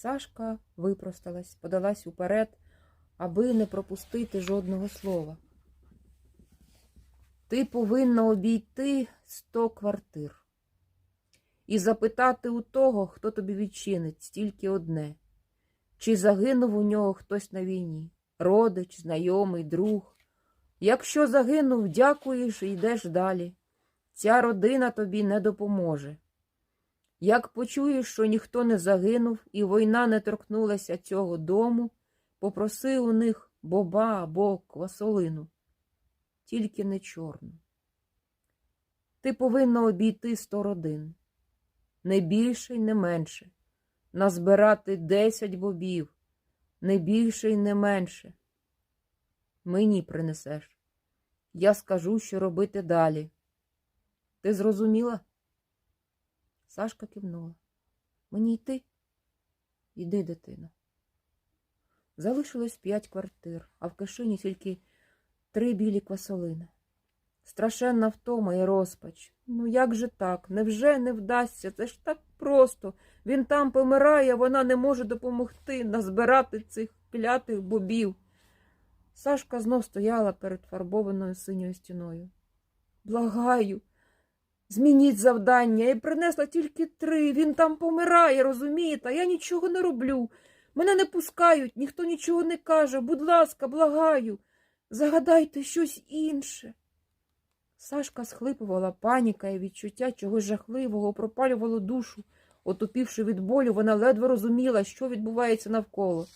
Сашка випросталась, подалась уперед, аби не пропустити жодного слова. Ти повинна обійти сто квартир і запитати у того, хто тобі відчинить, тільки одне. Чи загинув у нього хтось на війні? Родич, знайомий, друг. Якщо загинув, дякуєш і йдеш далі. Ця родина тобі не допоможе. Як почуєш, що ніхто не загинув і війна не торкнулася цього дому, попроси у них боба або квасолину, тільки не чорну. Ти повинна обійти сто родин, не більше й не менше, назбирати десять бобів, не більше й не менше. Мені принесеш. Я скажу, що робити далі. Ти зрозуміла? Сашка кивнула. Мені йти? Іди, дитино. Залишилось п'ять квартир, а в кишені тільки три білі квасолини. Страшенна втома і розпач. Ну як же так? Невже не вдасться? Це ж так просто. Він там помирає, вона не може допомогти назбирати цих клятих бобів. Сашка знов стояла перед фарбованою синьою стіною. Благаю, змініть завдання. Я принесла тільки три. Він там помирає, розумієте? А я нічого не роблю. Мене не пускають, ніхто нічого не каже. Будь ласка, благаю, загадайте щось інше. Сашка схлипувала паніка і відчуття чогось жахливого пропалювало душу. Отупівши від болю, вона ледве розуміла, що відбувається навколо.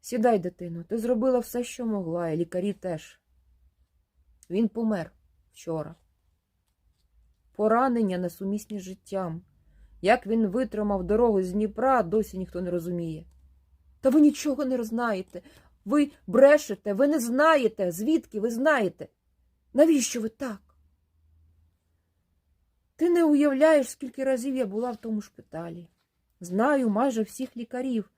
Сідай, дитино, ти зробила все, що могла, і лікарі теж. Він помер вчора. Поранення несумісні з життям. Як він витримав дорогу з Дніпра, досі ніхто не розуміє. Та ви нічого не знаєте. Ви брешете, ви не знаєте, звідки ви знаєте. Навіщо ви так? Ти не уявляєш, скільки разів я була в тому шпиталі. Знаю майже всіх лікарів,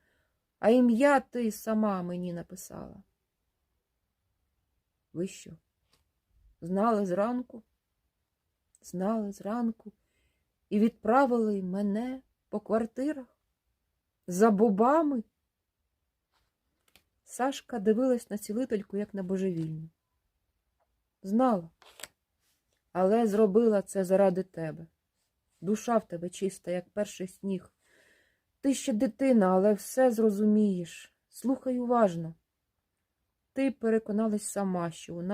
а ім'я ти сама мені написала. Ви що? Знали зранку? Знали зранку і відправили мене по квартирах за бобами. Сашка дивилась на цілительку, як на божевільну. Знала, але зробила це заради тебе. Душа в тебе чиста, як перший сніг. Ти ще дитина, але все зрозумієш. Слухай уважно. Ти переконалась сама, що вона